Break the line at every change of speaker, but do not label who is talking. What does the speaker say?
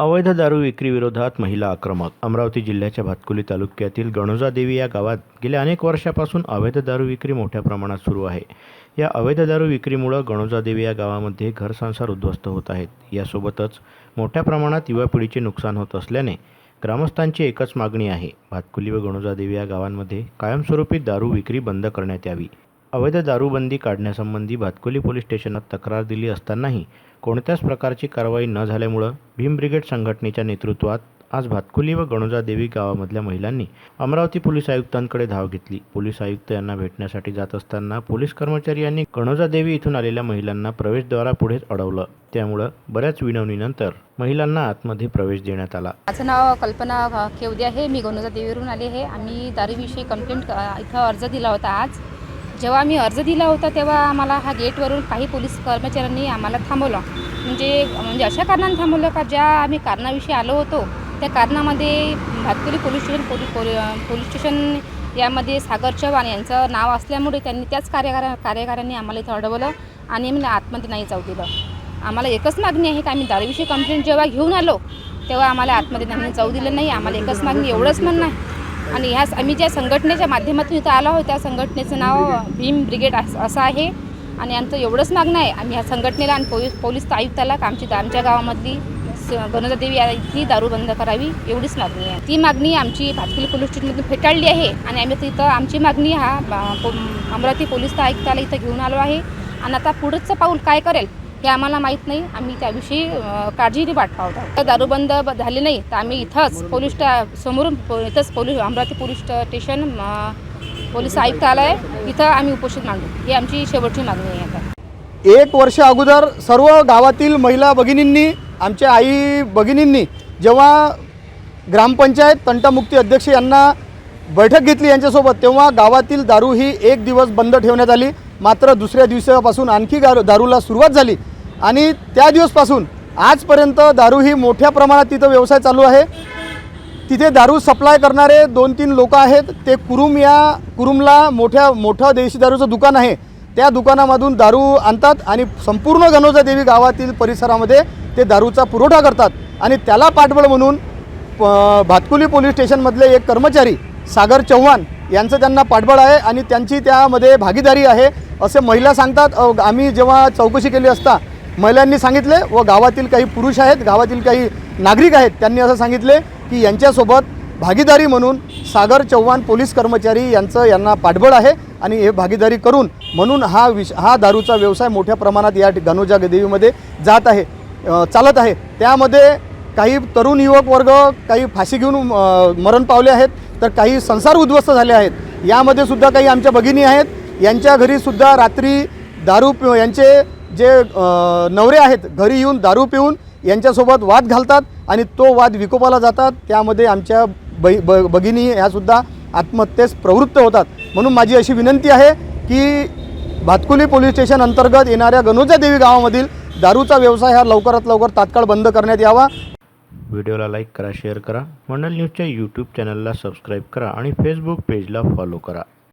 अवैध दारू विक्री विरोधात महिला आक्रमक. अमरावती जिल्ह्याच्या भातकुली तालुक्यातील गणोजादेवी या गावात गेल्या अनेक वर्षापासून अवैध दारू विक्री मोठ्या प्रमाणात सुरू आहे. या अवैध दारू विक्रीमुळं गणोजादेवी या गावामध्ये घरसंसार उद्ध्वस्त होत आहेत. यासोबतच मोठ्या प्रमाणात युवा पिढीचे नुकसान होत असल्याने ग्रामस्थांची एकच मागणी आहे. भातकुली व गणोजादेवी या गावांमध्ये कायमस्वरूपी दारू विक्री बंद करण्यात यावी. अवैध दारूबंदी काढण्यासंबंधी भातकुली पोलीस स्टेशनात तक्रार दिली असतानाही कोणत्याच प्रकारची कारवाई न झाल्यामुळं भीम ब्रिगेड संघटनेच्या नेतृत्वात आज भातकुली व गणोजा देवी गावामधल्या महिलांनी अमरावती पोलीस आयुक्तांकडे धाव घेतली. पोलीस आयुक्त यांना भेटण्यासाठी जात असताना पोलीस कर्मचारी यांनी गणोजा देवी इथून आलेल्या महिलांना प्रवेशद्वारापुढेच अडवलं. त्यामुळं बऱ्याच विनवणीनंतर महिलांना आतमध्ये प्रवेश देण्यात आला.
माझं नाव कल्पना अ, केवदे आहे. मी गणोजा देवीवरून आले आहे. आम्ही दारूविषयी कंप्लेंट इथं अर्ज दिला होता आज. जेव्हा आम्ही अर्ज दिला होता तेव्हा आम्हाला हा गेटवरून काही पोलीस कर्मचाऱ्यांनी आम्हाला थांबवलं. म्हणजे म्हणजे अशा कारणाने थांबवलं का? ज्या आम्ही कारणाविषयी आलो होतो त्या कारणामध्ये भातकुली पोलीस स्टेशन पोलीस पोली पोलीस स्टेशन यामध्ये सागर चव्हाण यांचं नाव असल्यामुळे त्यांनी त्याच कार्यकारा कार्यकाऱ्यांनी आम्हाला इथं अडवलं आणि आम्ही आतमध्ये नाही जाऊ दिलं. आम्हाला एकच मागणी आहे की आम्ही दारूविषयी कंप्लेंट जेव्हा घेऊन आलो तेव्हा आम्हाला आतमध्ये नाही जाऊ दिलं नाही. आम्हाला एकच मागणी एवढंच म्हणणं आहे. आणि ह्या आम्ही ज्या संघटनेच्या माध्यमातून इथं आलो आहोत त्या संघटनेचं नाव भीम ब्रिगेड अस- असं आहे. आणि आमचं एवढंच मागणं आहे. आम्ही ह्या संघटनेला आणि पोलीस पोलीस आयुक्ताला का आमची आमच्या गावामधली स- या इथली दारू बंद करावी एवढीच मागणी आहे. ती मागणी आमची भातकुली पोलीस स्टेशनमधून फेटाळली आहे आणि आम्ही तिथं आमची मागणी हा पो- अमरावती पोलीस आयुक्ताला इथं घेऊन आलो आहे. आणि आता पुढचं पाऊल काय करेल? हे आम्हाला माहीत नाही. आम्ही त्याविषयी काळजीने वाट पाहत आहोत. तर दारूबंद ब- झाली नाही तर आम्ही इथंच पोलीस स्टा समोरून इथंच पोलीस अमरावती पोलीस स्टेशन अ, पोलीस आयुक्तालय इथं आम्ही उपस्थित मागू ही आमची शेवटची मागणी आहे आता.
एक वर्ष अगोदर सर्व गावातील महिला भगिनींनी आमच्या आई भगिनींनी जेव्हा ग्रामपंचायत तंटामुक्ती अध्यक्ष यांना बैठक घेतली यांच्यासोबत तेव्हा गावातील दारू ही एक दिवस बंद ठेवण्यात आली. मात्र दुसऱ्या दिवसापासून आणखी गारू दारूला सुरुवात झाली. आणि त्या दिवसपासून आजपर्यंत दारू ही मोठ्या प्रमाणात तिथं व्यवसाय चालू आहे. तिथे दारू सप्लाय करणारे दोन तीन लोक आहेत. ते कुरुम या कुरुमला मोठ्या मोठं देशी दारूचं दुकान आहे. त्या दुकानामधून दारू आणतात आणि संपूर्ण गणोजा देवी गावातील परिसरामध्ये ते दारूचा पुरवठा करतात. आणि त्याला पाठबळ म्हणून प- भातकुली पोलीस स्टेशनमधले एक कर्मचारी सागर चव्हाण यांचं त्यांना पाठबळ आहे आणि त्यांची त्यामध्ये भागीदारी आहे. असे महिला सांगतात आम्ही जेव्हा चौकशी केली असता महिलांनी सांगितले व गावातील काही पुरुष आहेत गावातील काही नागरिक आहेत त्यांनी असं सांगितले की यांच्यासोबत भागीदारी म्हणून सागर चव्हाण पोलीस कर्मचारी यांचं यांना पाठबळ आहे आणि हे भागीदारी करून म्हणून हा विष हा दारूचा व्यवसाय मोठ्या प्रमाणात या गणोजा देवीमध्ये जात आहे चालत आहे. त्यामध्ये काही तरुण युवक वर्ग काही फाशी घेऊन मरण पावले आहेत तर काही संसार उद्ध्वस्त झाले आहेत. यामध्ये सुद्धा काही आमच्या भगिनी आहेत. यांच्या घरीसुद्धा रात्री दारू पि यांचे जे नवरे आहेत घरी येऊन दारू पिऊन यांच्यासोबत वाद घालतात आणि तो वाद विकोपाला जातात. त्यामध्ये आमच्या बै ब भगिनी ह्यासुद्धा आत्महत्येस प्रवृत्त होतात. म्हणून माझी अशी विनंती आहे की भातकुली पोलीस स्टेशन अंतर्गत येणाऱ्या गणोजा देवी गावामधील दारूचा व्यवसाय हा लवकरात लवकर तात्काळ बंद करण्यात यावा.
व्हिडिओला लाईक करा शेअर करा. मंडल न्यूजच्या यूट्यूब चॅनलला सबस्क्राईब करा आणि फेसबुक पेजला फॉलो करा.